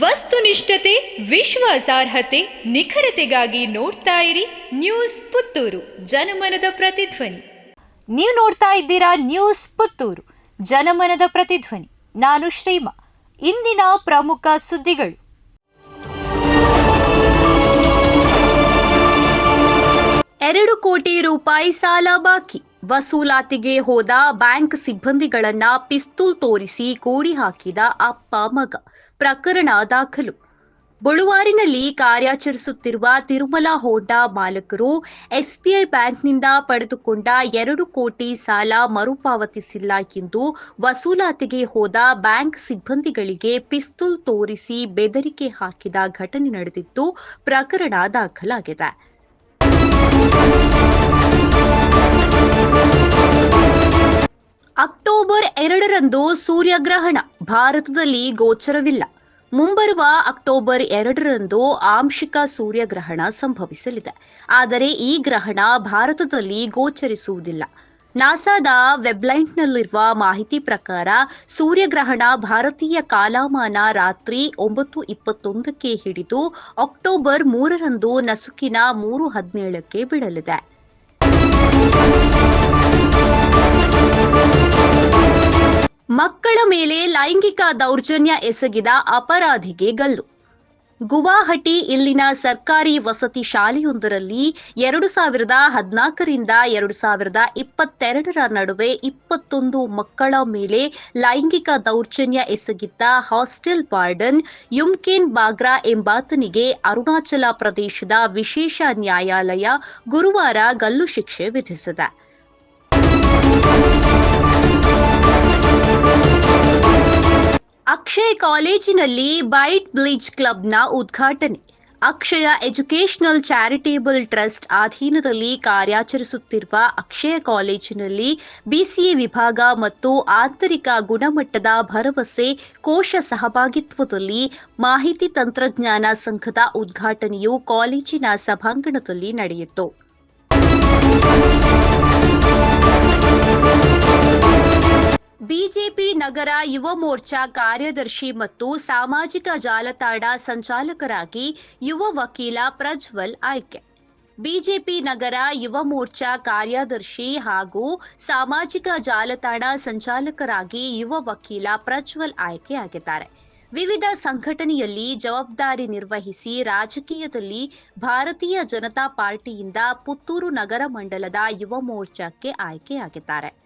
ವಸ್ತುನಿಷ್ಠತೆ, ವಿಶ್ವಾಸಾರ್ಹತೆ, ನಿಖರತೆಗಾಗಿ ನೋಡ್ತಾ ಇರಿ ನ್ಯೂಸ್ ಪುತ್ತೂರು, ಜನಮನದ ಪ್ರತಿಧ್ವನಿ. ನೀವು ನೋಡ್ತಾ ಇದ್ದೀರಾ ನ್ಯೂಸ್ ಪುತ್ತೂರು, ಜನಮನದ ಪ್ರತಿಧ್ವನಿ. ನಾನು ಶ್ರೀಮಾ. ಇಂದಿನ ಪ್ರಮುಖ ಸುದ್ದಿಗಳು. ಎರಡು ಕೋಟಿ ರೂಪಾಯಿ ಸಾಲ ಬಾಕಿ. ವಸೂಲಾತಿಗೆ ಹೋದ ಬ್ಯಾಂಕ್ ಸಿಬ್ಬಂದಿಗಳನ್ನ ಪಿಸ್ತೂಲ್ ತೋರಿಸಿ ಕೂಡಿ ಹಾಕಿದ ಅಪ್ಪ ಮಗ. ಪ್ರಕರಣ ದಾಖಲು. ಬಳುವಾರಿನಲ್ಲಿ ಕಾರ್ಯಾಚರಿಸುತ್ತಿರುವ ತಿರುಮಲ ಹೋಂಡಾ ಮಾಲಕರು ಎಸ್ಬಿಐ ಬ್ಯಾಂಕ್ನಿಂದ ಪಡೆದುಕೊಂಡ ಎರಡು ಕೋಟಿ ಸಾಲ ಮರುಪಾವತಿಸಿಲ್ಲ ಎಂದು ವಸೂಲಾತಿಗೆ ಹೋದ ಬ್ಯಾಂಕ್ ಸಿಬ್ಬಂದಿಗಳಿಗೆ ಪಿಸ್ತೂಲ್ ತೋರಿಸಿ ಬೆದರಿಕೆ ಹಾಕಿದ ಘಟನೆ ನಡೆದಿದ್ದು ಪ್ರಕರಣ ದಾಖಲಾಗಿದೆ. ಅಕ್ಟೋಬರ್ ಎರಡರಂದು ಸೂರ್ಯಗ್ರಹಣ. ಭಾರತದಲ್ಲಿ ಗೋಚರವಿಲ್ಲ. ಮುಂಬರುವ ಅಕ್ಟೋಬರ್ ಎರಡರಂದು ಆಂಶಿಕ ಸೂರ್ಯಗ್ರಹಣ ಸಂಭವಿಸಲಿದೆ. ಆದರೆ ಈ ಗ್ರಹಣ ಭಾರತದಲ್ಲಿ ಗೋಚರಿಸುವುದಿಲ್ಲ. ನಾಸಾದ ವೆಬ್ಲೈಟ್ನಲ್ಲಿರುವ ಮಾಹಿತಿ ಪ್ರಕಾರ ಸೂರ್ಯಗ್ರಹಣ ಭಾರತೀಯ ಕಾಲಮಾನ ರಾತ್ರಿ ಒಂಬತ್ತು ಇಪ್ಪತ್ತೊಂದಕ್ಕೆ ಹಿಡಿದು ಅಕ್ಟೋಬರ್ ಮೂರರಂದು ನಸುಕಿನ ಮೂರು ಹದಿನೇಳಕ್ಕೆ ಬಿಡಲಿದೆ. ಮಕ್ಕಳ ಮೇಲೆ ಲೈಂಗಿಕ ದೌರ್ಜನ್ಯ ಎಸಗಿದ ಅಪರಾಧಿಗೆ ಗಲ್ಲು. ಗುವಾಹಟಿ ಇಲ್ಲಿನ ಸರ್ಕಾರಿ ವಸತಿ ಶಾಲೆಯೊಂದರಲ್ಲಿ ಎರಡು ಸಾವಿರದ ಹದಿನಾಲ್ಕರಿಂದ ಎರಡು ಸಾವಿರದ ಇಪ್ಪತ್ತೆರಡರ ನಡುವೆ ಇಪ್ಪತ್ತೊಂದು ಮಕ್ಕಳ ಮೇಲೆ ಲೈಂಗಿಕ ದೌರ್ಜನ್ಯ ಎಸಗಿದ್ದ ಹಾಸ್ಟೆಲ್ ವಾರ್ಡನ್ ಯುಮ್ಕೇನ್ ಬಾಗ್ರಾ ಎಂಬಾತನಿಗೆ ಅರುಣಾಚಲ ಪ್ರದೇಶದ ವಿಶೇಷ ನ್ಯಾಯಾಲಯ ಗುರುವಾರ ಗಲ್ಲು ಶಿಕ್ಷೆ ವಿಧಿಸಿದೆ. ಅಕ್ಷಯ್ ಕಾಲೇಜಿನಲ್ಲಿ ಬೈಟ್ ಬ್ಲೀಚ್ ಕ್ಲಬ್ನ ಉದ್ಘಾಟನೆ. ಅಕ್ಷಯ ಎಜುಕೇಷನಲ್ ಚಾರಿಟೇಬಲ್ ಟ್ರಸ್ಟ್ ಅಧೀನದಲ್ಲಿ ಕಾರ್ಯಾಚರಿಸುತ್ತಿರುವ ಅಕ್ಷಯ ಕಾಲೇಜಿನಲ್ಲಿ ಬಿಸಿಎ ವಿಭಾಗ ಮತ್ತು ಆಂತರಿಕ ಗುಣಮಟ್ಟದ ಭರವಸೆ, ಕೋಶ ಸಹಭಾಗಿತ್ವದಲ್ಲಿ ಮಾಹಿತಿ ತಂತ್ರಜ್ಞಾನ ಸಂಘದ ಉದ್ಘಾಟನೆಯು ಕಾಲೇಜಿನ ಸಭಾಂಗಣದಲ್ಲಿ ನಡೆಯಿತು. ಬಿಜೆಪಿ ನಗರ ಯುವ ಮೋರ್ಚಾ ಕಾರ್ಯದರ್ಶಿ ಮತ್ತು ಸಾಮಾಜಿಕ ಜಾಲತಾಣ ಸಂಚಾಲಕರಾಗಿ ಯುವ ವಕೀಲ ಪ್ರಜ್ವಲ್ ಆಯ್ಕೆ. ಬಿಜೆಪಿ ನಗರ ಯುವ ಮೋರ್ಚಾ ಕಾರ್ಯದರ್ಶಿ ಹಾಗೂ ಸಾಮಾಜಿಕ ಜಾಲತಾಣ ಸಂಚಾಲಕರಾಗಿ ಯುವ ವಕೀಲ ಪ್ರಜ್ವಲ್ ಆಯ್ಕೆಯಾಗಿದ್ದಾರೆ. ವಿವಿಧ ಸಂಘಟನೆಯಲ್ಲಿ ಜವಾಬ್ದಾರಿ ನಿರ್ವಹಿಸಿ ರಾಜಕೀಯದಲ್ಲಿ ಭಾರತೀಯ ಜನತಾ ಪಾರ್ಟಿಯಿಂದ ಪುತ್ತೂರು ನಗರ ಮಂಡಲದ ಯುವ ಮೋರ್ಚಾಕ್ಕೆ ಆಯ್ಕೆಯಾಗಿದ್ದಾರೆ.